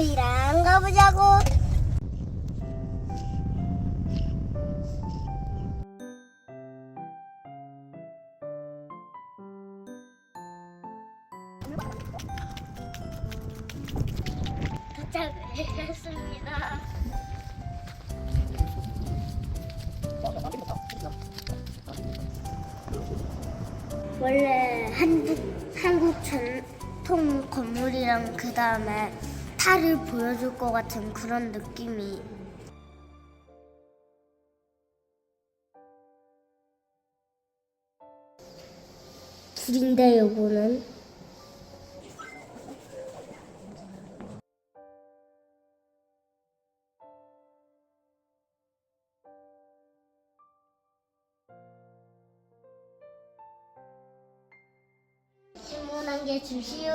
건물이랑 가보자고. 도착을 했습니다. 원래 한국 한국 전통 건물이랑 그 다음에 탈을 보여줄 것 같은 그런 느낌이 둘인데 요거는 주문한 게 주시오.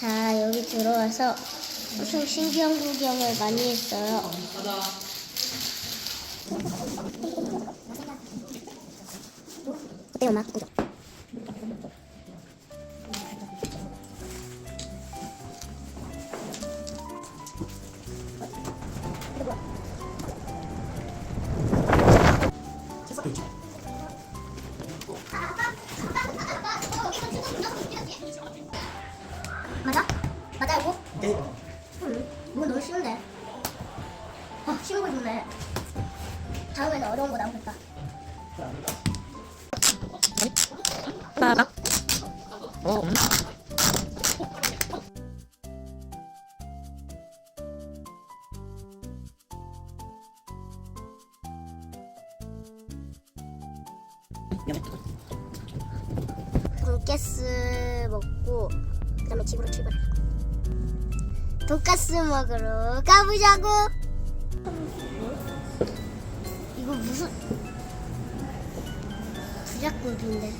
자 여기 들어와서 엄청 신기한 구경을 많이 했어요. 네, 엄마. 응. 이거 너무 쉬운데. 아 쉬운 거 좋네. 다음에는 어려운 거 나오겠다. 따라. 어. 음. 돈가스 먹고 그다음에 집으로 출발하고. 돈가스 먹으러 가보자고. 이거 무슨 부자급인데?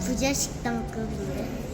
부자 식당급인데?